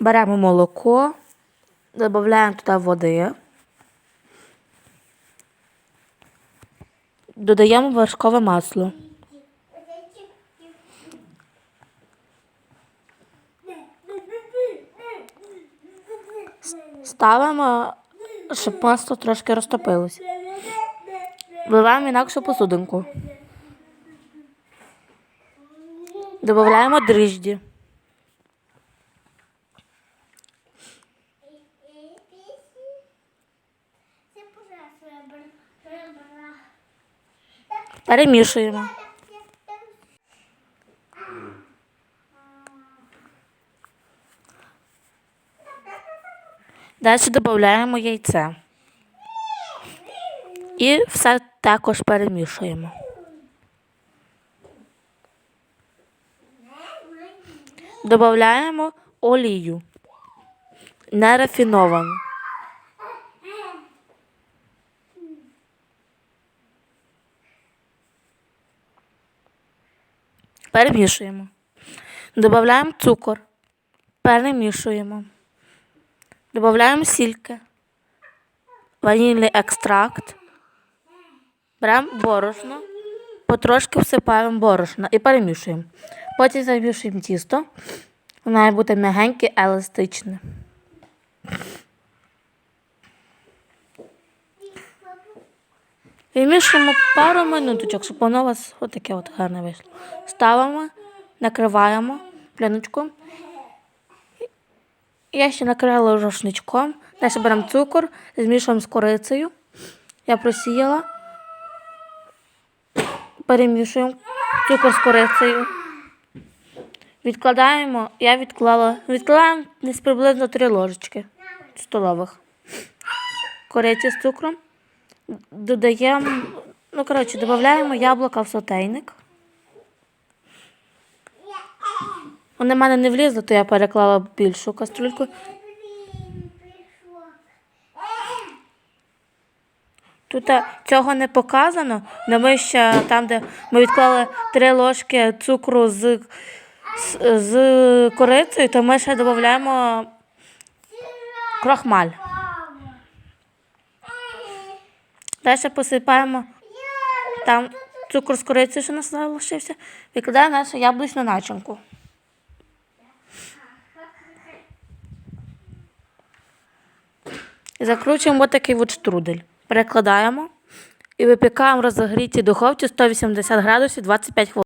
Беремо молоко, додаємо туди води. Додаємо вершкове масло. Ставимо, щоб масло трошки розтопилось. Вливаємо інакшу посудинку. Додаємо дріжджі. Перемішуємо. Далі додаємо яйце. І все також перемішуємо. Додаємо олію. Нерафіновану. Перемішуємо. Додаємо цукор. Перемішуємо. Додаємо сільки. Ванільний екстракт. Беремо борошно. Потрошки всипаємо борошно і перемішуємо. Потім замішуємо тісто. Воно має бути м'ягеньке, еластичне. Вимішуємо пару минуточок, щоб воно у вас отаке от гарне вийшло. Ставимо, накриваємо пленочком. Я ще накрила рушничком. Далі беремо цукор, змішуємо з корицею. Я просіяла. Перемішуємо цукор з корицею. Відкладаємо, я відклала, відкладаємо десь приблизно 3 ложечки столових. Кориці з цукром. Додаємо, ну, коротше, додаємо яблука в сотейник. Вони в мене не влізли, то я переклала більшу каструльку. Тут е, цього не показано, але ми ще там, де ми відклали три ложки цукру з, з, з корицею, то ми ще додаємо крохмаль. Далі посипаємо там цукор з корицею, що нас залишився, викладаємо нашу яблучну начинку. Закручуємо отакий от штрудель. Перекладаємо і випікаємо в духовці 180 градусів 25 хвилин.